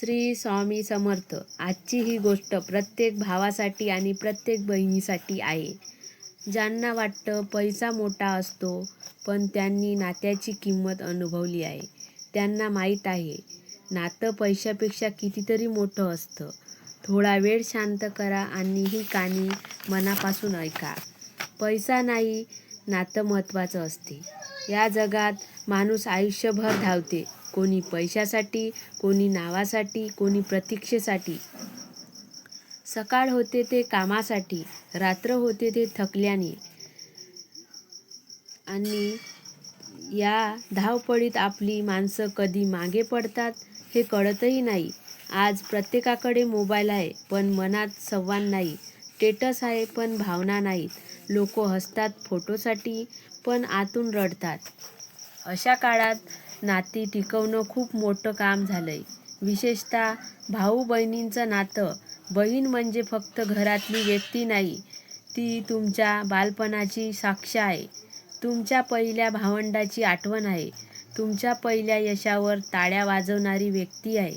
श्री स्वामी समर्थ. आजची ही गोष्ट प्रत्येक भावासाठी आणि प्रत्येक बहिणीसाठी आहे. ज्यांना वाटतं पैसा मोठा असतो पण त्यांनी नात्याची किंमत अनुभवली आहे. त्यांना माहीत आहे नातं पैशापेक्षा कितीतरी मोठं असतं. थोडा वेळ शांत करा आणि ही काणी मनापासून ऐका. पैसा नाही नातं महत्त्वाचं असते. या जगात माणूस आयुष्यभर धावते. कोणी पैशासाठी कोणी नावासाठी कोणी प्रतीक्षेसाठी. सकाळ होते ते कामासाठी रात्र होते ते थकल्याने. आणि या धावपळीत आपली माणसं कधी मागे पडतात हे कळतही नाही. आज प्रत्येकाकडे मोबाईल आहे पण मनात संवाद नाही. स्टेटस आहे पण भावना नाहीत. लोक हसतात फोटोसाठी पण आतून रडतात. अशा काळात नाती टिकवणं खूप मोठं काम झालं आहे विशेषतः भाऊ बहिणींचं नातं. बहीण म्हणजे फक्त घरातली व्यक्ती नाही ती तुमच्या बालपणाची साक्ष आहे. तुमच्या पहिल्या भावंडाची आठवण आहे. तुमच्या पहिल्या यशावर ताळ्या वाजवणारी व्यक्ती आहे.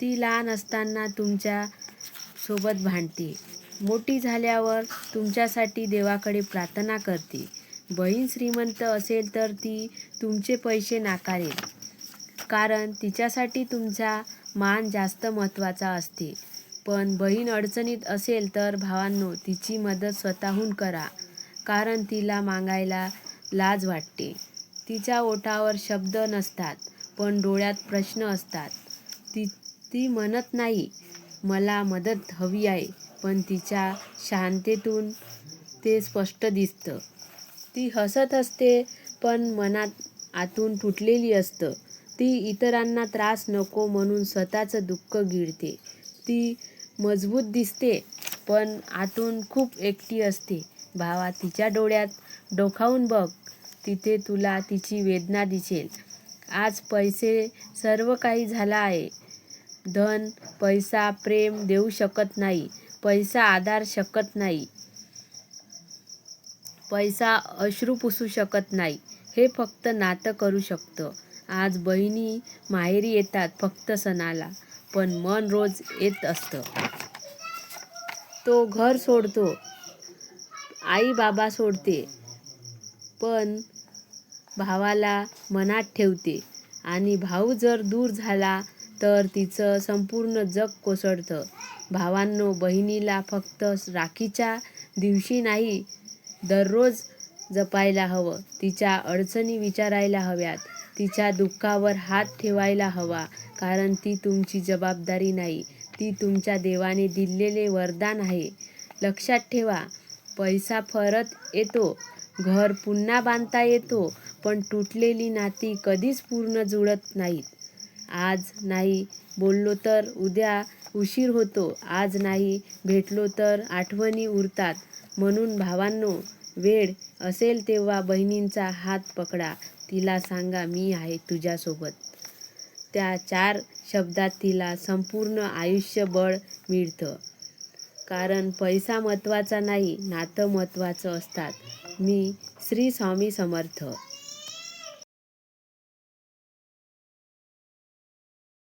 ती लहान असताना तुमच्यासोबत भांडते. मोठी झाल्यावर तुमच्यासाठी देवाकडे प्रार्थना करते. बहीण श्रीमंत असेल तर ती तुमचे पैसे नाकारेल. कारण तिच्यासाठी तुमचा मान जास्त महत्त्वाचा असते. पण बहीण अडचणीत असेल तर भावांनो तिची मदत स्वतःहून करा. कारण तिला मागायला लाज वाटते. तिच्या ओठावर शब्द नसतात पण डोळ्यात प्रश्न असतात. ती ती म्हणत नाही मला मदत हवी आहे. पण तिच्या शांततेतून ते स्पष्ट दिसतं. ती हसत असते पण मनात आतून तुटलेली असतं. ती इतरांना त्रास नको म्हणून स्वतःचं दुःख गिळते. ती मजबूत दिसते पण आतून खूप एकटी असते. भावा तिच्या डोळ्यात डोकावून बघ. तिथे तुला तिची वेदना दिसेल. आज पैसे सर्व काही झाला आहे. धन पैसा प्रेम देऊ शकत नाही. पैसा आधार शकत नाही. पैसा अश्रू पुसू शकत नाही. हे फक्त नातं करू शकतं. आज बहिणी माहेरी येतात फक्त सणाला पण मन रोज येत असतं. तो घर सोडतो. आई बाबा सोडते पण भावाला मनात ठेवते. आणि भाऊ जर दूर झाला तर तिचं संपूर्ण जग कोसळतं. भावांनो बहिणीला फक्त राखीच्या दिवशी नाही दररोज जपायला हवं. तिच्या अडचणी विचारायला हव्यात. तिच्या दुःखावर हात ठेवायला हवा कारण ती तुमची जबाबदारी नाही. ती तुमच्या देवाने दिलेले वरदान आहे. लक्षात ठेवा पैसा परत येतो घर पुन्हा बांधता येतो पण तुटलेली नाती कधीच पूर्ण जुळत नाहीत. आज नाही बोललो तर उद्या उशीर होतो. आज नाही भेटलो तर आठवणी उरतात. म्हणून भावांनो वेळ असेल तेव्हा बहिणींचा हात पकडा. तिला सांगा मी आहे तुझ्यासोबत. त्या चार शब्दात तिला संपूर्ण आयुष्य बळ मिळतं. कारण पैसा महत्त्वाचा नाही नातं महत्त्वाचं असतात. मी श्री स्वामी समर्थ.